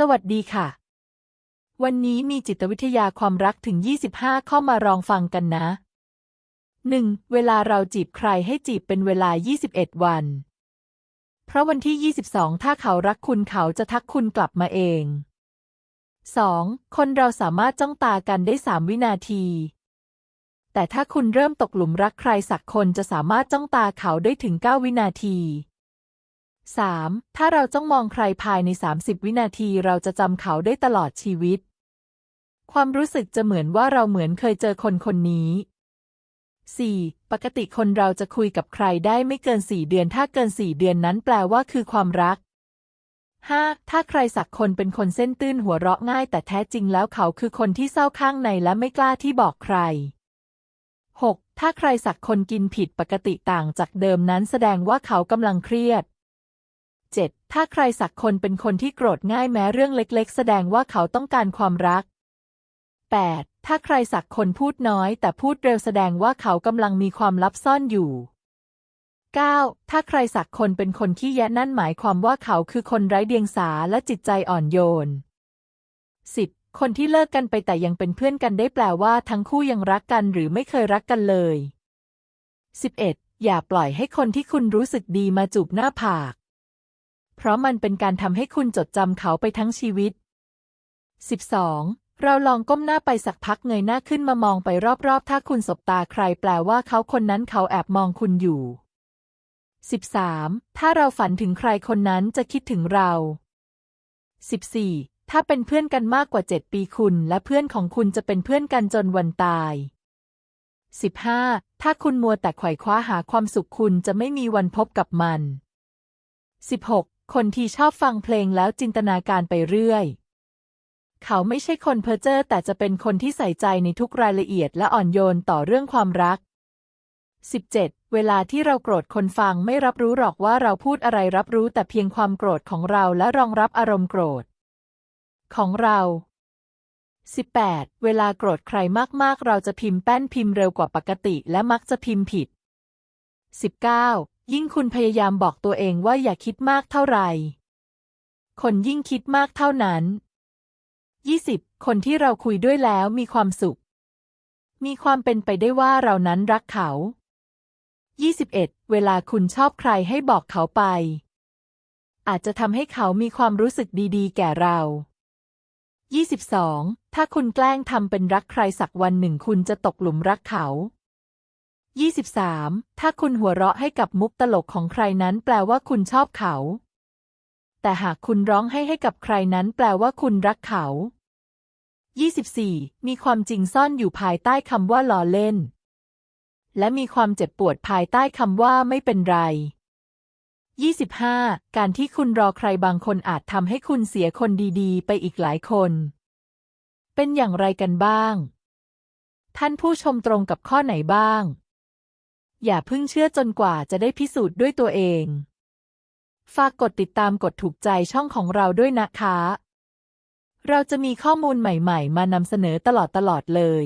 สวัสดีค่ะ วันนี้มีจิตวิทยาความรักถึง 25 ข้ามาลองฟังกันนะ 1. เวลาเราจีบใครให้จีบเป็นเวลา 21 วัน เพราะวันที่ 22 ถ้าเขารักคุณเขาจะทักคุณกลับมาเอง 2. คนเราสามารถจ้องตากันได้ 3 วินาที แต่ถ้าคุณเริ่มตกหลุมรักใครสักคนจะสามารถจ้องตาเขาได้ถึง 9 วินาที 3. ถ้าเราจ้องมองใครภายใน 30 วินาทีเราจะจำเขาได้ตลอดชีวิต ความรู้สึกจะเหมือนว่าเราเหมือนเคยเจอคนคนนี้ 4. ปกติคนเราจะคุยกับใครได้ไม่เกิน 4 เดือน ถ้าเกิน 4 เดือนนั้นแปลว่าคือความรัก 5. ถ้าใครสักคนเป็นคนเส้นตื้นหัวเราะง่าย แต่แท้จริงแล้วเขาคือคนที่เศร้าข้างในและไม่กล้าที่บอกใคร 6. ถ้าใครสักคนกินผิดปกติต่างจากเดิมนั้นแสดงว่าเขากำลังเครียด 7. ถ้าใครสักคนเป็นคนที่โกรธง่ายแม้เรื่องเล็ก ๆ แสดงว่าเขาต้องการความรัก 8. ถ้าใครสักคนพูดน้อย แต่พูดเร็วแสดงว่าเขากำลังมีความลับซ่อนอยู่ 9. ถ้าใครสักคนเป็นคนขี้แยะนั่นหมายความว่าเขาคือคนไร้เดียงสาและจิตใจอ่อนโยน 10. คนที่เลิกกันไปแต่ยังเป็นเพื่อนกันได้แปลว่าทั้งคู่ยังรักกันหรือไม่เคยรักกันเลย 11. อย่าปล่อยให้คนที่คุณรู้สึกดีมาจูบหน้าผาก เพราะมันเป็นการทำให้คุณจดจำเขาไปทั้งชีวิต 12. เราลองก้มหน้าไปสักพักเงยหน้าขึ้นมามองไปรอบๆ ถ้าคุณสบตาใครแปลว่าเขาคนนั้นเขาแอบมองคุณอยู่ 13. ถ้าเราฝันถึงใครคนนั้นจะคิดถึงเรา 14. ถ้าเป็นเพื่อนกันมากกว่า 7 ปีคุณ และเพื่อนของคุณจะเป็นเพื่อนกันจนวันตาย 15. ถ้าคุณมัวแต่ไขว่คว้าหาความสุขคุณจะไม่มีวันพบกับมัน 16. คนที่ชอบฟังเพลงแล้วจินตนาการไปเรื่อย เขาไม่ใช่คนเพ้อเจ้อแต่จะเป็นคนที่ใส่ใจในทุกรายละเอียดและอ่อนโยนต่อเรื่องความรัก 17. เวลาที่เราโกรธคนฟังไม่รับรู้หรอกว่าเราพูดอะไรรับรู้แต่เพียงความโกรธของเราและรองรับอารมณ์โกรธ ของเรา 18. เวลาโกรธใครมากๆ เราจะพิมพ์แป้นพิมพ์เร็วกว่าปกติและมักจะพิมพ์ผิด 19. ยิ่งคุณพยายามบอกตัวเองว่าอย่าคิดมากเท่าไหร่ คนยิ่งคิดมากเท่านั้น 20. คนที่เราคุยด้วยแล้วมีความสุข มีความเป็นไปได้ว่าเรานั้นรักเขา 21. เวลาคุณชอบใครให้บอกเขาไป อาจจะทำให้เขามีความรู้สึกดีๆ แก่เรา 22. ถ้าคุณแกล้งทำเป็นรักใครสักวันหนึ่งคุณจะตกหลุมรักเขา 23. ถ้าคุณหัวเราะให้กับมุกตลกของใครนั้นแปลว่าคุณชอบเขา แต่หากคุณร้องให้ให้กับใครนั้นแปลว่าคุณรักเขา 24. มีความจริงซ่อนอยู่ภายใต้คำว่าล้อเล่น และมีความเจ็บปวดภายใต้คำว่าไม่เป็นไร 25. การที่คุณรอใครบางคนอาจทำให้คุณเสียคนดีๆ ไปอีกหลายคน เป็นอย่างไรกันบ้าง ท่านผู้ชมตรงกับข้อไหนบ้าง อย่าเพิ่งเชื่อจนกว่าจะได้พิสูจน์ด้วยตัวเอง ฝากกดติดตามกดถูกใจช่องของเราด้วยนะคะ เราจะมีข้อมูลใหม่ ๆ มานำเสนอตลอดๆเลย